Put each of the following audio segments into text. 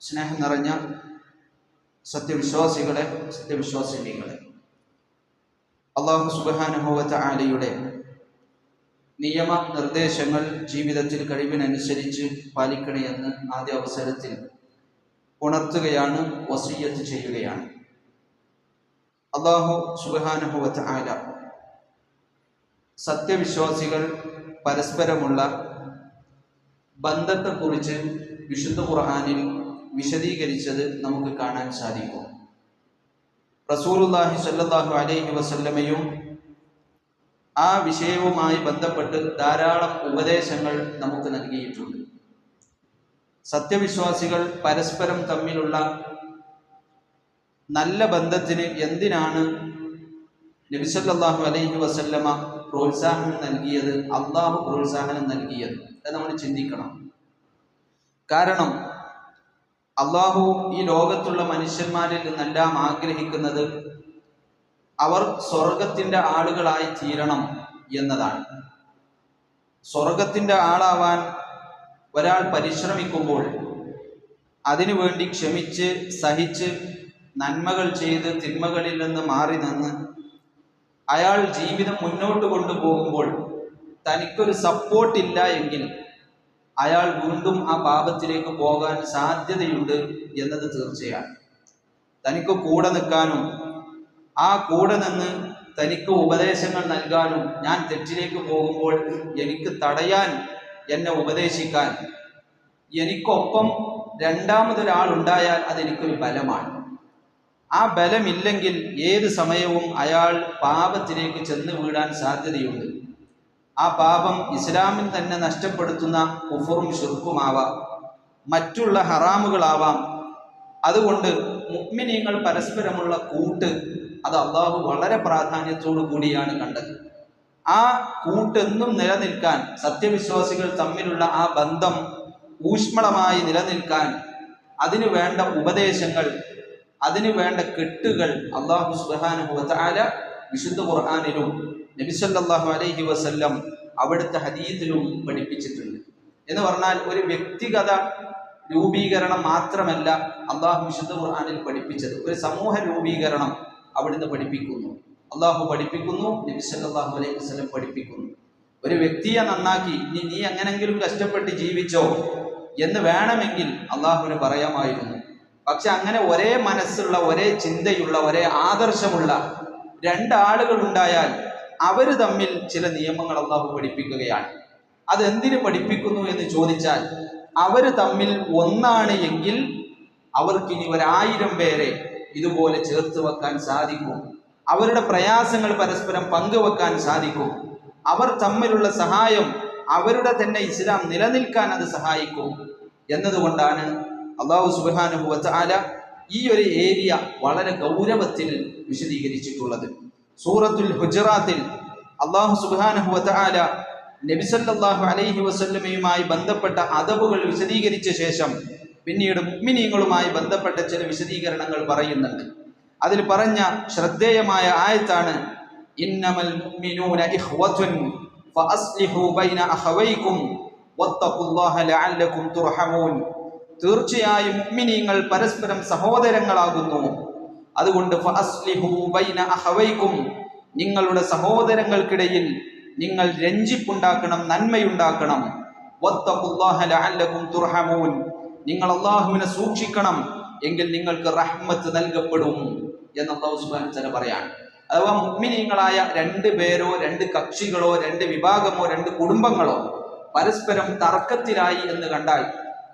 സ്നേഹം നിറഞ്ഞ സത്യവിശ്വാസികളെ സത്യവിശ്വാസിനികളെ. അള്ളാഹു സുബാനുഭവത്തെ ആലയുടെ നിയമ നിർദ്ദേശങ്ങൾ ജീവിതത്തിൽ കഴിവിനനുസരിച്ച് പാലിക്കണമെന്ന് ആദ്യ അവസരത്തിൽ ഉണർത്തുകയാണ് വസീയത്ത് ചെയ്യുകയാണ്. അള്ളാഹു സുബാനുഭവത്തെ ആല സത്യവിശ്വാസികൾ പരസ്പരമുള്ള ബന്ധത്തെക്കുറിച്ച് വിശുദ്ധ ഖുർആാനിൽ വിശദീകരിച്ചത് നമുക്ക് കാണാൻ സാധിക്കും. റസൂറുല്ലാഹി സല്ലാഹു അലൈഹി വസല്ലമയും ആ വിഷയവുമായി ബന്ധപ്പെട്ട് ധാരാളം ഉപദേശങ്ങൾ നമുക്ക് നൽകിയിട്ടുണ്ട്. സത്യവിശ്വാസികൾ പരസ്പരം തമ്മിലുള്ള നല്ല ബന്ധത്തിന് എന്തിനാണ് നബിസല്ലാഹു അലൈഹി വസല്ലമ പ്രോത്സാഹനം നൽകിയത്? അള്ളാഹു പ്രോത്സാഹനം നൽകിയത് അത് നമ്മൾ ചിന്തിക്കണം. കാരണം അള്ളാഹു ഈ ലോകത്തുള്ള മനുഷ്യന്മാരിൽ നിന്നെല്ലാം ആഗ്രഹിക്കുന്നത് അവർ സ്വർഗത്തിന്റെ ആളുകളായി തീരണം എന്നതാണ്. സ്വർഗത്തിന്റെ ആളാവാൻ ഒരാൾ പരിശ്രമിക്കുമ്പോൾ അതിനുവേണ്ടി ക്ഷമിച്ച് സഹിച്ച് നന്മകൾ ചെയ്ത് തിന്മകളിൽ നിന്ന് മാറി നിന്ന് അയാൾ ജീവിതം മുന്നോട്ട് കൊണ്ടുപോകുമ്പോൾ തനിക്കൊരു സപ്പോർട്ടില്ല എങ്കിൽ അയാൾ വീണ്ടും ആ പാപത്തിലേക്ക് പോകാൻ സാധ്യതയുണ്ട് എന്നത് തീർച്ചയാണ്. തനിക്ക് കൂടെ നിൽക്കാനും ആ കൂടെ നിന്ന് തനിക്ക് ഉപദേശങ്ങൾ നൽകാനും ഞാൻ തെറ്റിലേക്ക് പോകുമ്പോൾ എനിക്ക് തടയാൻ എന്നെ ഉപദേശിക്കാൻ എനിക്കൊപ്പം രണ്ടാമതൊരാൾ ഉണ്ടായാൽ അതെനിക്കൊരു ബലമാണ്. ആ ബലമില്ലെങ്കിൽ ഏത് സമയവും അയാൾ പാപത്തിലേക്ക് ചെന്ന് വീഴാൻ സാധ്യതയുണ്ട്. ആ പാപം ഇസ്ലാമിൽ തന്നെ നഷ്ടപ്പെടുത്തുന്ന കുഫറും ഷുർക്കുമാവാം മറ്റുള്ള ഹറാമുകളാവാം. അതുകൊണ്ട് മുഗ്മിനീങ്ങൾ പരസ്പരമുള്ള കൂട്ട് അത് അള്ളാഹു വളരെ പ്രാധാന്യത്തോടു കൂടിയാണ് കണ്ടത്. ആ കൂട്ടെന്നും നിലനിൽക്കാൻ സത്യവിശ്വാസികൾ തമ്മിലുള്ള ആ ബന്ധം ഊഷ്മളമായി നിലനിൽക്കാൻ അതിനു വേണ്ട ഉപദേശങ്ങൾ അതിനു വേണ്ട കെട്ടുകൾ അള്ളാഹു സുബാനുഹുല വിശുദ്ധ ഖുർആാനിലും നബിസല്ലാഹു അലൈഹി വസല്ലം അവിടുത്തെ ഹദീത്തിലും പഠിപ്പിച്ചിട്ടുണ്ട്. എന്ന് പറഞ്ഞാൽ ഒരു വ്യക്തിഗത രൂപീകരണം മാത്രമല്ല അള്ളാഹു വിശുദ്ധ ഖുർആാനിൽ പഠിപ്പിച്ചത്. ഒരു സമൂഹ രൂപീകരണം അവിടുന്ന് പഠിപ്പിക്കുന്നു. അള്ളാഹു പഠിപ്പിക്കുന്നു നബി സല്ലല്ലാഹു അലൈഹി വസല്ലം പഠിപ്പിക്കുന്നു. ഒരു വ്യക്തിയെ നന്നാക്കി നീ നീ എങ്ങനെങ്കിലും കഷ്ടപ്പെട്ട് ജീവിച്ചോ എന്ന് വേണമെങ്കിൽ അള്ളാഹുവിന് പറയാമായിരുന്നു. പക്ഷെ അങ്ങനെ ഒരേ മനസ്സുള്ള ഒരേ ചിന്തയുള്ള ഒരേ ആദർശമുള്ള രണ്ടാളുകൾ ഉണ്ടായാൽ അവർ തമ്മിൽ ചില നിയമങ്ങൾ അള്ളാഹു പഠിപ്പിക്കുകയാണ്. അതെന്തിന് പഠിപ്പിക്കുന്നു എന്ന് ചോദിച്ചാൽ അവർ തമ്മിൽ ഒന്നാണ് എങ്കിൽ അവർക്ക് ഇനി ഒരായിരം പേരെ ഇതുപോലെ ചേർത്ത് വെക്കാൻ സാധിക്കും. അവരുടെ പ്രയാസങ്ങൾ പരസ്പരം പങ്കുവെക്കാൻ സാധിക്കും. അവർ തമ്മിലുള്ള സഹായം അവരുടെ തന്നെ ഇസ്ലാം നിലനിൽക്കാൻ അത് സഹായിക്കും. എന്നതുകൊണ്ടാണ് അള്ളാഹു സുബാനുഭവത്താല ഈ ഒരു ഏരിയ വളരെ ഗൗരവത്തിൽ വിശദീകരിച്ചിട്ടുള്ളത്. സൂറത്തുൽ ഹുജറാത്തിൽ അള്ളാഹു ആല നബിസല്ലാഹു അലൈഹി വസല്ലമയുമായി ബന്ധപ്പെട്ട അതവുകൾ വിശദീകരിച്ച ശേഷം പിന്നീട് മുഗ്മിനീങ്ങളുമായി ബന്ധപ്പെട്ട ചില വിശദീകരണങ്ങൾ പറയുന്നുണ്ട്. അതിൽ പറഞ്ഞ ശ്രദ്ധേയമായ ആയത്താണ് ഇന്നമൽ മുഅ്മിനൂന ബൈന ലഅല്ലകും തുർഹമൂൻ. തീർച്ചയായും മുഅ്മിനീങ്ങൾ പരസ്പരം സഹോദരങ്ങളാകുന്നു. അതുകൊണ്ട് നിങ്ങളുടെ സഹോദരങ്ങൾക്കിടയിൽ നിങ്ങൾ രഞ്ജിപ്പുണ്ടാക്കണം നന്മയുണ്ടാക്കണം. തുർഹമൂൻ. നിങ്ങൾ അള്ളാഹുവിനെ സൂക്ഷിക്കണം എങ്കിൽ നിങ്ങൾക്ക് റഹ്മത്ത് നൽകപ്പെടും എന്ന് അള്ളാഹു പറയാണ്. അഥവാ മുഗ്മിനീങ്ങളായ രണ്ട് പേരോ രണ്ട് കക്ഷികളോ രണ്ട് വിഭാഗമോ രണ്ട് കുടുംബങ്ങളോ പരസ്പരം തർക്കത്തിലായി എന്ന് കണ്ടാൽ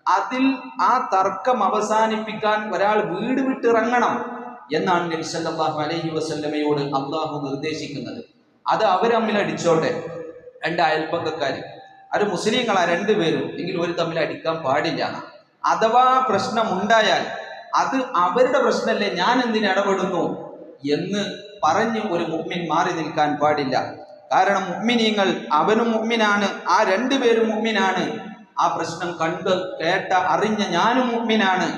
അതിൽ ആ തർക്കം അവസാനിപ്പിക്കാൻ ഒരാൾ വീട് വിട്ടിറങ്ങണം. എന്നാണ് നബി സല്ലല്ലാഹു അലൈഹി വസല്ലമയോട് അള്ളാഹു നിർദ്ദേശിക്കുന്നത്. അത് അവരമ്മിൽ അടിച്ചോട്ടെ. രണ്ട് അയൽപ്പക്കാർ അത് മുസ്ലിങ്ങളാ രണ്ടുപേരും എങ്കിലും ഒരു തമ്മിൽ അടിക്കാൻ പാടില്ല. അഥവാ പ്രശ്നം ഉണ്ടായാൽ അത് അവരുടെ പ്രശ്നമല്ലേ ഞാൻ എന്തിന് ഇടപെടുന്നു എന്ന് പറഞ്ഞ് ഒരു മുഗ്മിൻ മാറി നിൽക്കാൻ പാടില്ല. കാരണം മുഗ്മിനീങ്ങൾ അവനും മുഗ്മിനാണ് ആ രണ്ടുപേരും മുഗ്മിനാണ് ആ പ്രശ്നം കണ്ട് കേട്ട അറിഞ്ഞ ഞാനും മുഗ്മിനാണ്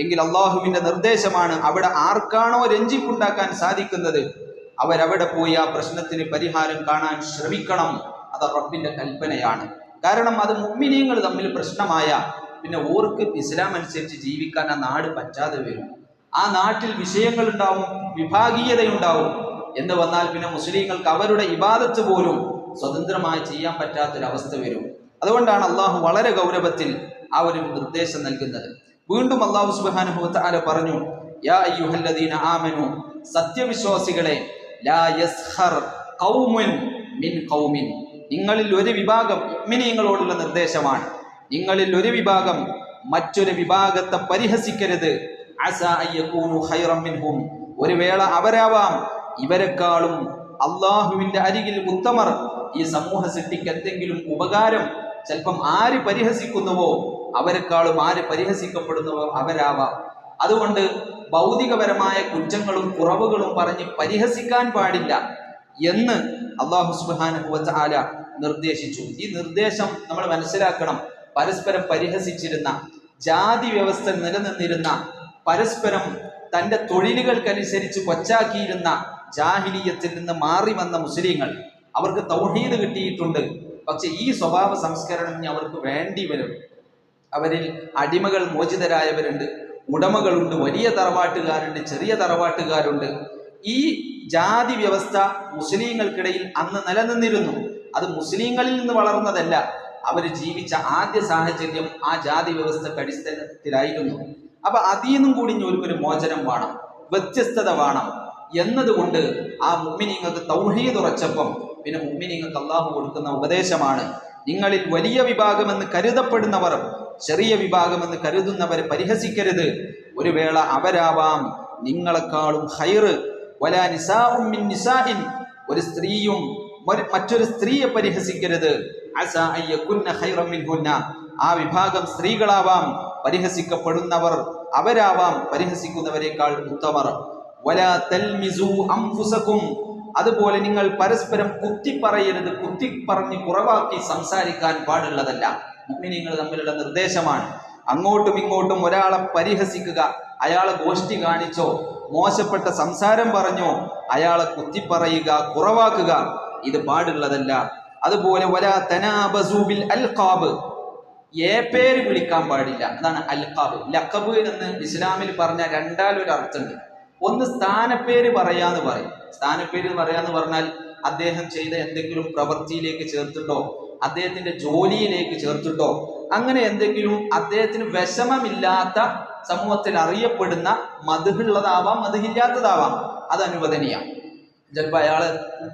എങ്കിൽ അള്ളാഹുവിന്റെ നിർദ്ദേശമാണ് അവിടെ ആർക്കാണോ രഞ്ജിപ്പുണ്ടാക്കാൻ സാധിക്കുന്നത്. അവരവിടെ പോയി ആ പ്രശ്നത്തിന് പരിഹാരം കാണാൻ ശ്രമിക്കണം. അത് റബ്ബിന്റെ കൽപ്പനയാണ്. കാരണം അത് മുമ്മിനീങ്ങൾ തമ്മിൽ പ്രശ്നമായ പിന്നെ ഓർക്ക് ഇസ്ലാം അനുസരിച്ച് ജീവിക്കാൻ ആ നാട് പറ്റാതെ വരും. ആ നാട്ടിൽ വിഷയങ്ങൾ ഉണ്ടാവും വിഭാഗീയതയുണ്ടാവും. എന്ന് വന്നാൽ പിന്നെ മുസ്ലിങ്ങൾക്ക് അവരുടെ ഇബാദത്ത് പോലും സ്വതന്ത്രമായി ചെയ്യാൻ പറ്റാത്തൊരവസ്ഥ വരും. അതുകൊണ്ടാണ് അള്ളാഹു വളരെ ഗൗരവത്തിൽ ആ ഒരു നിർദ്ദേശം നൽകുന്നത്. വീണ്ടും അള്ളാഹു സുബാനുഭവത്ത് ആല പറഞ്ഞു യാ അയ്യുഹല്ലദീന ആമനു സത്യവിശ്വാസികളെ ലാ യസ്ഹർ ഖൗമുൻ മിൻ ഖൗമിൻ. നിങ്ങളിൽ ഒരു വിഭാഗം മിനിയങ്ങളോടുള്ള നിർദ്ദേശമാണ്. നിങ്ങളിൽ ഒരു വിഭാഗം മറ്റൊരു വിഭാഗത്തെ പരിഹസിക്കരുത്. അസ മിൻഹും. ഒരു വേള അവരാവാം. ഇവരെക്കാളും അള്ളാഹുവിന്റെ അരികിൽ ഉത്തമർ. ഈ സമൂഹ സൃഷ്ടിക്ക് എന്തെങ്കിലും ഉപകാരം ചിലപ്പം ആര് പരിഹസിക്കുന്നുവോ അവരെക്കാളും ആര് പരിഹസിക്കപ്പെടുന്നവർ അവരാവാം. അതുകൊണ്ട് ഭൗതികപരമായ കുറ്റങ്ങളും കുറവുകളും പറഞ്ഞ് പരിഹസിക്കാൻ പാടില്ല എന്ന് അള്ളാഹു സുബാന ആല നിർദ്ദേശിച്ചു. ഈ നിർദ്ദേശം നമ്മൾ മനസ്സിലാക്കണം. പരസ്പരം പരിഹസിച്ചിരുന്ന ജാതി വ്യവസ്ഥ നിലനിന്നിരുന്ന പരസ്പരം തന്റെ തൊഴിലുകൾക്കനുസരിച്ച് കൊച്ചാക്കിയിരുന്ന ജാഹിലീയത്തിൽ നിന്ന് മാറി വന്ന മുസ്ലിങ്ങൾ അവർക്ക് തൗഹീദ് കിട്ടിയിട്ടുണ്ട്. പക്ഷെ ഈ സ്വഭാവ സംസ്കരണം അവർക്ക് വേണ്ടി വരും. അവരിൽ അടിമകൾ മോചിതരായവരുണ്ട്. ഉടമകളുണ്ട് വലിയ തറവാട്ടുകാരുണ്ട് ചെറിയ തറവാട്ടുകാരുണ്ട്. ഈ ജാതി വ്യവസ്ഥ മുസ്ലിങ്ങൾക്കിടയിൽ അന്ന് നിലനിന്നിരുന്നു. അത് മുസ്ലിങ്ങളിൽ നിന്ന് വളർന്നതല്ല. അവർ ജീവിച്ച ആദ്യ സാഹചര്യം ആ ജാതി വ്യവസ്ഥക്ക് അടിസ്ഥാനത്തിലായിരുന്നു. അപ്പൊ അതിൽ നിന്നും കൂടി ഒരു മോചനം വേണം വ്യത്യസ്തത വേണം എന്നതുകൊണ്ട് ആ മുമ്മിനിങ്ങൾക്ക് തൗഹീദ് ഉറച്ചപ്പം പിന്നെ മുമ്മിനിങ്ങൾക്ക് അള്ളാഹു കൊടുക്കുന്ന ഉപദേശമാണ്. നിങ്ങളിൽ വലിയ വിഭാഗമെന്ന് കരുതപ്പെടുന്നവർ ചെറിയ വിഭാഗമെന്ന് കരുതുന്നവരെ പരിഹസിക്കരുത്. ഒരു വേള അവരാവാം. നിങ്ങളെക്കാളും ഹൈറ് വലാ നിസാഉം ഒരു സ്ത്രീയും മറ്റൊരു സ്ത്രീയെ പരിഹസിക്കരുത്. ആ വിഭാഗം സ്ത്രീകളാവാം. പരിഹസിക്കപ്പെടുന്നവർ അവരാവാം. പരിഹസിക്കുന്നവരെക്കാൾ ഉത്തമർ. വലാ തൽമിസു അംഫുസകും. അതുപോലെ നിങ്ങൾ പരസ്പരം കുത്തിപ്പറയരുത്. കുത്തിപ്പറഞ്ഞ് കുറവാക്കി സംസാരിക്കാൻ പാടുള്ളതല്ല. മുഅ്മിനീങ്ങൾ തമ്മിലുള്ള നിർദ്ദേശമാണ്. അങ്ങോട്ടും ഇങ്ങോട്ടും ഒരാളെ പരിഹസിക്കുക അയാളെ ഗോഷ്ടി കാണിച്ചോ മോശപ്പെട്ട സംസാരം പറഞ്ഞോ അയാളെ കുത്തിപ്പറയുക കുറവാക്കുക ഇത് പാടുള്ളതല്ല. അതുപോലെ വലാ തനാബസൂബിൽ അൽഖാബ്. ഏ പേര് വിളിക്കാൻ പാടില്ല. അതാണ് അൽഖാബ്. ലഖബ് എന്ന് ഇസ്ലാമിൽ പറഞ്ഞ രണ്ടാലൊരു അർത്ഥമുണ്ട്. ഒന്ന് സ്ഥാനപ്പേര് പറയാന്ന് പറയും. സ്ഥാനപ്പേര് പറയാന്ന് പറഞ്ഞാൽ അദ്ദേഹം ചെയ്ത എന്തെങ്കിലും പ്രവൃത്തിയിലേക്ക് ചേർത്തിട്ടോ അദ്ദേഹത്തിന്റെ ജോലിയിലേക്ക് ചേർത്തിട്ടോ? അങ്ങനെ എന്തെങ്കിലും അദ്ദേഹത്തിന് വിഷമമില്ലാത്ത സമൂഹത്തിൽ അറിയപ്പെടുന്ന മധുഹുള്ളതാവാം മധുഹില്ലാത്തതാവാം. അത് അനുവദനീയം. ചിലപ്പോൾ അയാൾ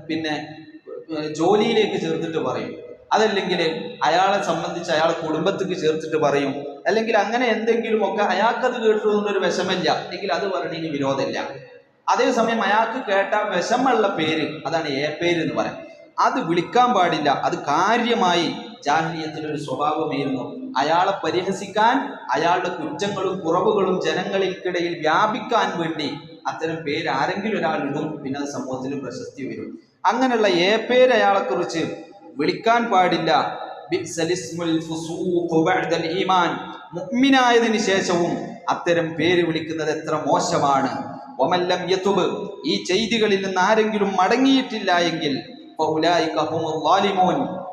പിന്നെ ജോലിയിലേക്ക് ചേർത്തിട്ട് പറയും. അതല്ലെങ്കിൽ അയാളെ സംബന്ധിച്ച് അയാളെ കുടുംബത്തേക്ക് ചേർത്തിട്ട് പറയും. അല്ലെങ്കിൽ അങ്ങനെ എന്തെങ്കിലും ഒക്കെ അയാൾക്കത് കേട്ടുകൊണ്ടൊരു വിഷമില്ല എങ്കിൽ അത് പറഞ്ഞതിന് വിരോധമില്ല. അതേസമയം അയാൾക്ക് കേട്ട വിഷമുള്ള പേര് അതാണ് ഏ പേര് എന്ന് പറയാം അത് വിളിക്കാൻ പാടില്ല. അത് കാര്യമായി ജാഹ്ലിയത്തിന്റെ ഒരു സ്വഭാവമായിരുന്നു. അയാളെ പരിഹസിക്കാൻ അയാളുടെ കുറ്റങ്ങളും കുറവുകളും ജനങ്ങൾക്കിടയിൽ വ്യാപിക്കാൻ വേണ്ടി അത്തരം പേര് ആരെങ്കിലും ഒരാൾ ഇടും. പിന്നെ അത് സമൂഹത്തിൽ പ്രശസ്തി വരും. അങ്ങനെയുള്ള ഏ പേര് അയാളെക്കുറിച്ച് വിളിക്കാൻ പാടില്ല. മുഅ്മിനായതിനു ശേഷവും അത്തരം പേര് വിളിക്കുന്നത് എത്ര മോശമാണ്. ഒമല്ലം യതുബ്. ഈ ചെയ്തികളിൽ നിന്ന് ആരെങ്കിലും മടങ്ങിയിട്ടില്ല എങ്കിൽ.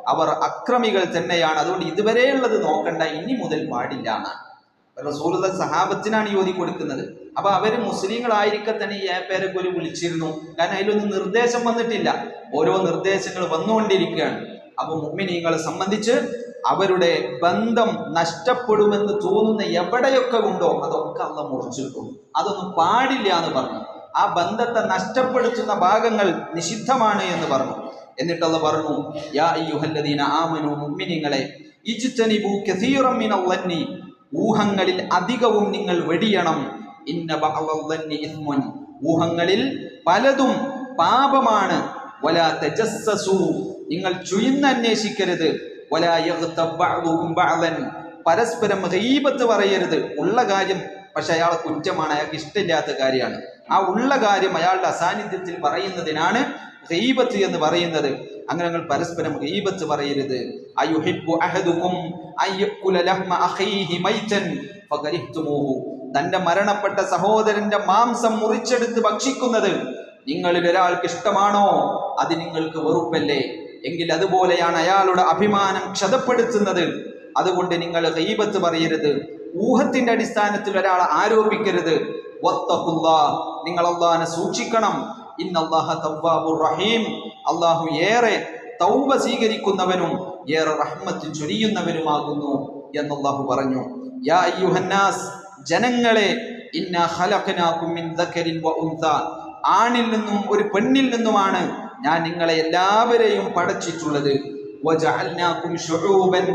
അവർ അക്രമികൾ തന്നെയാണ്. അതുകൊണ്ട് ഇതുവരെയുള്ളത് നോക്കണ്ട ഇനി മുതൽ പാടില്ല എന്നാണ്. സഹാബത്തിനാണ് ഈ കൊടുക്കുന്നത്. അപ്പൊ അവർ മുസ്ലിങ്ങളായിരിക്കെ തന്നെ ഈ ഏപ്പേരെ ഒരു വിളിച്ചിരുന്നു. കാരണം അതിലൊന്നും നിർദ്ദേശം വന്നിട്ടില്ല. ഓരോ നിർദ്ദേശങ്ങൾ വന്നുകൊണ്ടിരിക്കുകയാണ്. അപ്പൊ മുമ്മിനീങ്ങളെ സംബന്ധിച്ച് അവരുടെ ബന്ധം നഷ്ടപ്പെടുമെന്ന് തോന്നുന്ന എവിടെയൊക്കെ ഉണ്ടോ അതൊക്കെ അവ മുറിച്ചിട്ടു. അതൊന്നും പാടില്ല എന്ന് പറഞ്ഞു. ആ ബന്ധത്തെ നഷ്ടപ്പെടുത്തുന്ന ഭാഗങ്ങൾ നിഷിദ്ധമാണ് എന്ന് പറഞ്ഞു. എന്നിട്ട് അള്ള പറഞ്ഞു യാ അയ്യുഹല്ലദീന ആമനു മുഅ്മിനീങ്ങളെ ഇജ്തനിബു കസീറം മിനൽ വന്നി ഊഹങ്ങളിൽ അധികവും നിങ്ങൾ വെടിയണം. ഇന്ന ബഅദൽ ഇസ്മുൻ. ഊഹങ്ങളിൽ പലതും പാപമാണ്. വലാ തജസ്സസു നിങ്ങൾ ചുയിന്ന് അന്വേഷിക്കരുത്. വലാ യഗ്തബ് ബഅദുകും ബഅദൻ പരസ്പരം ഗീബത്ത് പറയരുത്. ഉള്ള കാര്യം പക്ഷെ അയാൾ കുറ്റമാണ് അയാൾക്ക് ഇഷ്ടമില്ലാത്ത കാര്യമാണ്. ആ ഉള്ള കാര്യം അയാളുടെ അസാന്നിധ്യത്തിൽ പറയുന്നതിനാണ് ഗീബത്ത് എന്ന് പറയുന്നത് അങ്ങനെ നിങ്ങൾ പരസ്പരം ഗീബത്ത് പറയരുത്. അയുഹിബ്ബു അഹദുകും അയ്യക്കുല ലഹ്മ അഖീഹി മൈതൻ ഫകരിഹ്തുമൂഹു തന്റെ മരണപ്പെട്ട സഹോദരന്റെ മാംസം മുറിച്ചെടുത്ത് ഭക്ഷിക്കുന്നത് നിങ്ങളിൽ ഒരാൾക്ക് ഇഷ്ടമാണോ? അത് നിങ്ങൾക്ക് വെറുപ്പല്ലേ? എങ്കിൽ അതുപോലെയാണ് അയാളുടെ അഭിമാനം ക്ഷതപ്പെടുത്തുന്നത്. അതുകൊണ്ട് നിങ്ങൾ ഗൈബത്ത് പറയരുത്. ഊഹത്തിന്റെ അടിസ്ഥാനത്തിൽ ഒരാളെ ആരോപിക്കരുത്. നിങ്ങൾ അള്ളാഹിനെ സൂക്ഷിക്കണം. റഹീം. അള്ളാഹു ഏറെ തൗബ സ്വീകരിക്കുന്നവനും ഏറെ റഹ്മത്ത് ചൊരിയുന്നവനുമാകുന്നു എന്നല്ലാഹു പറഞ്ഞു. യാ ജനങ്ങളെ ഖലഖനാകും മിൻ വ ആണിൽ നിന്നും ഒരു പെണ്ണിൽ നിന്നുമാണ് ഞാൻ നിങ്ങളെ എല്ലാവരെയും പടച്ചിട്ടുള്ളത്.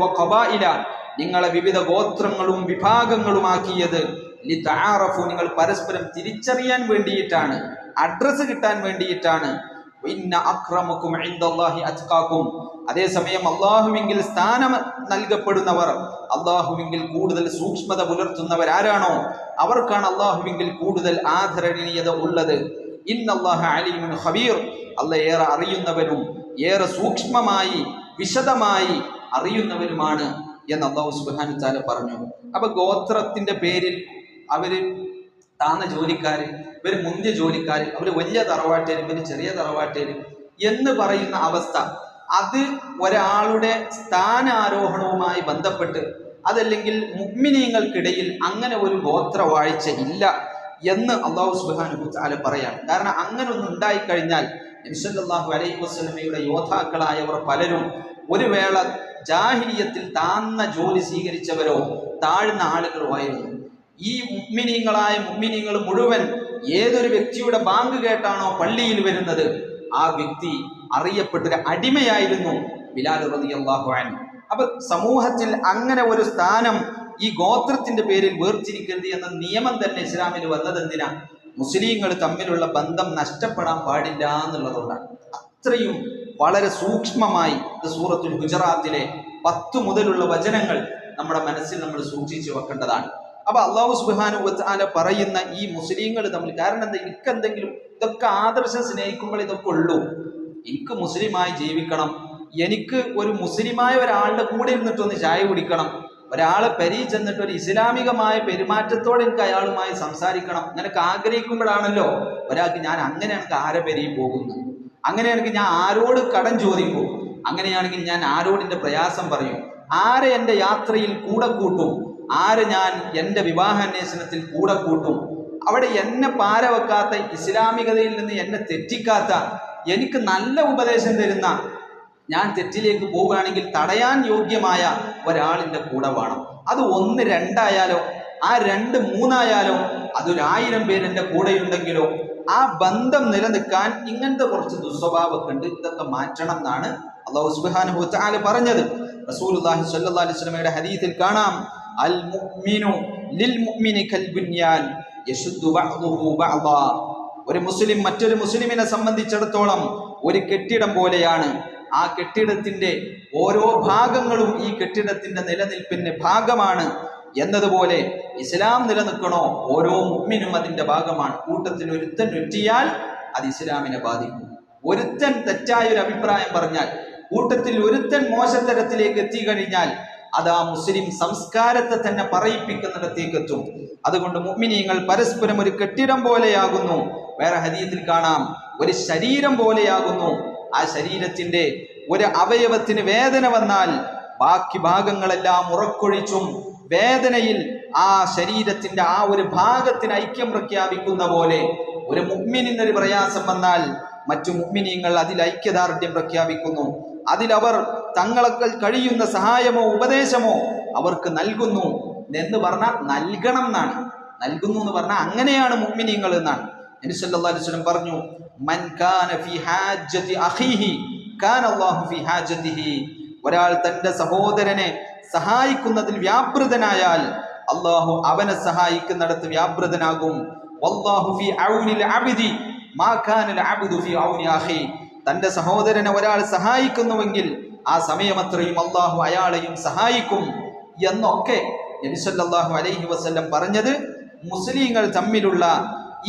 വ ഖബായില നിങ്ങളെ വിവിധ ഗോത്രങ്ങളും വിഭാഗങ്ങളുമാക്കിയത് ലിതആറഫു നിങ്ങൾ പരസ്പരം തിരിച്ചറിയാൻ വേണ്ടിയിട്ടാണ് അഡ്രസ്സ് കിട്ടാൻ വേണ്ടിയിട്ടാണ്. അതേസമയം അള്ളാഹുവിങ്കിൽ സ്ഥാനം നൽകപ്പെടുന്നവർ അള്ളാഹുവിങ്കിൽ കൂടുതൽ സൂക്ഷ്മത പുലർത്തുന്നവർ ആരാണോ അവർക്കാണ് അള്ളാഹുവിങ്കിൽ കൂടുതൽ ആദരണീയത ഉള്ളത്. ഇന്നല്ലാഹ അലീമുൻ ഖബീർ. അല്ല ഏറെ അറിയുന്നവനും ഏറെ സൂക്ഷ്മമായി വിശദമായി അറിയുന്നവരുമാണ് എന്ന് അള്ളാഹു സുബാനു പറഞ്ഞു. അപ്പൊ ഗോത്രത്തിന്റെ പേരിൽ അവർ താന്ന ജോലിക്കാര് ഇവർ മുന്തിയ ജോലിക്കാര് അവർ വലിയ തറവാട്ടേര് ഇവർ ചെറിയ തറവാട്ടേര് എന്ന് പറയുന്ന അവസ്ഥ. അത് ഒരാളുടെ സ്ഥാനാരോഹണവുമായി ബന്ധപ്പെട്ട് അതല്ലെങ്കിൽ മുഗ്മിനീയങ്ങൾക്കിടയിൽ അങ്ങനെ ഒരു ഗോത്രവാഴ്ച ഇല്ല എന്ന് അള്ളാഹു സുബാനു പറയാണ്. പറയാം കാരണം അങ്ങനെ ഒന്ന് ഉണ്ടായിക്കഴിഞ്ഞാൽ നിമിഷല്ലാഹു അലൈഹി വസ്ലമയുടെ യോദ്ധാക്കളായവർ പലരും ഒരു വേള ജാഹിലിയത്തിൽ താന്ന ജോലി സ്വീകരിച്ചവരോ താഴ്ന്ന ആളുകളോ ആയിരുന്നു. ഈ മുഗ്മിനീങ്ങളായ മുഗ്മിനീങ്ങൾ മുഴുവൻ ഏതൊരു വ്യക്തിയുടെ ബാങ്ക് കേട്ടാണോ പള്ളിയിൽ വരുന്നത്? ആ വ്യക്തി അറിയപ്പെട്ടൊരു അടിമയായിരുന്നു ബിലാൽ റളിയല്ലാഹു അൻഹു. അപ്പൊ സമൂഹത്തിൽ അങ്ങനെ ഒരു സ്ഥാനം ഈ ഗോത്രത്തിന്റെ പേരിൽ വേർതിരിക്കരുത് എന്ന നിയമം തന്നെ ഇസ്ലാമിൽ വന്നത് എന്തിനാ മുസ്ലിങ്ങൾ തമ്മിലുള്ള ബന്ധം നഷ്ടപ്പെടാൻ പാടില്ല എന്നുള്ളതുകൊണ്ടാണ്. അത്രയും വളരെ സൂക്ഷ്മമായി സൂറത്തുൽ ഗുജറാത്തിലെ പത്ത് മുതലുള്ള വചനങ്ങൾ നമ്മുടെ മനസ്സിൽ നമ്മൾ സൂക്ഷിച്ചു വെക്കേണ്ടതാണ്. അപ്പൊ അള്ളാഹു സുബാനു വത്താല പറയുന്ന ഈ മുസ്ലിങ്ങൾ തമ്മിൽ കാരണം എന്താ? എനിക്ക് എന്തെങ്കിലും ഇതൊക്കെ ആദർശം സ്നേഹിക്കുമ്പോൾ ഇതൊക്കെ ഉള്ളൂ. എനിക്ക് മുസ്ലിമായി ജീവിക്കണം. എനിക്ക് ഒരു മുസ്ലിമായ ഒരാളുടെ കൂടെ ഇരുന്നിട്ടൊന്ന് ചായ കുടിക്കണം. ഒരാളെ പരി ചെന്നിട്ട് ഒരു ഇസ്ലാമികമായ പെരുമാറ്റത്തോടെ എനിക്ക് അയാളുമായി സംസാരിക്കണം. നിനക്ക് ആഗ്രഹിക്കുമ്പോഴാണല്ലോ ഒരാൾക്ക് ഞാൻ അങ്ങനെയാണെങ്കിൽ ആരെ പെരി പോകുന്നത് അങ്ങനെയാണെങ്കിൽ ഞാൻ ആരോട് കടം ചോദിക്കും? അങ്ങനെയാണെങ്കിൽ ഞാൻ ആരോടിന്റെ പ്രയാസം പറയും? ആരെ എന്റെ യാത്രയിൽ കൂടെ കൂട്ടും? ആരെ ഞാൻ എന്റെ വിവാഹാന്വേഷണത്തിൽ കൂടെ കൂട്ടും? അവിടെ എന്നെ പാര വെക്കാത്ത ഇസ്ലാമികതയിൽ നിന്ന് എന്നെ തെറ്റിക്കാത്ത എനിക്ക് നല്ല ഉപദേശം തരുന്ന ഞാൻ തെറ്റിലേക്ക് പോവുകയാണെങ്കിൽ തടയാൻ യോഗ്യമായ ഒരാളിന്റെ കൂടെ വേണം. അത് ഒന്ന് രണ്ടായാലോ ആ രണ്ട് മൂന്നായാലോ അതൊരായിരം പേര് എന്റെ കൂടെയുണ്ടെങ്കിലോ ആ ബന്ധം നിലനിൽക്കാൻ ഇങ്ങനത്തെ കുറച്ച് ദുസ്വഭാവമൊക്കെ ഇതൊക്കെ മാറ്റണം എന്നാണ് അള്ളാഹു സുബാനുഭവത്തെ ആൽ പറഞ്ഞത്. റസൂലുള്ളാഹി സ്വല്ലല്ലാഹി അലൈഹി വസല്ലമയുടെ ഹദീസിൽ കാണാം. അൽ ലിൽ കൽ ഒരു മുസ്ലിം മറ്റൊരു മുസ്ലിമിനെ സംബന്ധിച്ചിടത്തോളം ഒരു കെട്ടിടം പോലെയാണ്. ആ കെട്ടിടത്തിന്റെ ഓരോ ഭാഗങ്ങളും ഈ കെട്ടിടത്തിന്റെ നിലനിൽപ്പിന്റെ ഭാഗമാണ് എന്നതുപോലെ ഇസ്ലാം നിലനിൽക്കണോ? ഓരോ മുമ്മിനും അതിന്റെ ഭാഗമാണ്. കൂട്ടത്തിൽ ഒരുത്തൻ ഒറ്റിയാൽ അത് ഇസ്ലാമിനെ ബാധിക്കും. ഒരുത്തൻ തെറ്റായ ഒരു അഭിപ്രായം പറഞ്ഞാൽ കൂട്ടത്തിൽ ഒരുത്തൻ മോശത്തരത്തിലേക്ക് എത്തിക്കഴിഞ്ഞാൽ അത് ആ മുസ്ലിം സംസ്കാരത്തെ തന്നെ പറയിപ്പിക്കുന്നിടത്തേക്ക് എത്തും അതുകൊണ്ട് മുഅ്മിനീങ്ങൾ പരസ്പരം ഒരു കെട്ടിടം പോലെയാകുന്നു. വേറെ ഹദീത്തിൽ കാണാം. ഒരു ശരീരം പോലെയാകുന്നു. ആ ശരീരത്തിന്റെ ഒരു അവയവത്തിന് വേദന വന്നാൽ ബാക്കി ഭാഗങ്ങളെല്ലാം ഉറക്കൊഴിച്ചും വേദനയിൽ ആ ശരീരത്തിന്റെ ആ ഒരു ഭാഗത്തിന് ഐക്യം പ്രഖ്യാപിക്കുന്ന പോലെ ഒരു മുഗ്മിനൊരു പ്രയാസം വന്നാൽ മറ്റു മുഗ്മിനീങ്ങൾ അതിൽ ഐക്യദാർഢ്യം പ്രഖ്യാപിക്കുന്നു. അതിലവർ തങ്ങളൊക്കെ കഴിയുന്ന സഹായമോ ഉപദേശമോ അവർക്ക് നൽകുന്നു എന്ന് പറഞ്ഞാൽ നൽകണം എന്നാണ്. നൽകുന്നു എന്ന് പറഞ്ഞാൽ അങ്ങനെയാണ് മുമ്മിനിങ്ങൾ എന്നാണ്. നബി സല്ലല്ലാഹു അലൈഹി വസല്ലം പറഞ്ഞു മൻ കാന ഫി ഹാജതി ഫി ഹാജതിഹി ഒരാൾ തന്റെ സഹോദരനെ സഹായിക്കുന്നതിൽ വ്യാപൃതനായാൽ അള്ളാഹു അവനെ സഹായിക്കുന്നിടത്ത് വ്യാപൃതനാകും. തന്റെ സഹോദരനെ ഒരാൾ സഹായിക്കുന്നുവെങ്കിൽ ആ സമയമത്രയും അള്ളാഹു അയാളെയും സഹായിക്കും എന്നൊക്കെ നബി സല്ലല്ലാഹു അലൈഹി വസ്ല്ലം പറഞ്ഞത് മുസ്ലിങ്ങൾ തമ്മിലുള്ള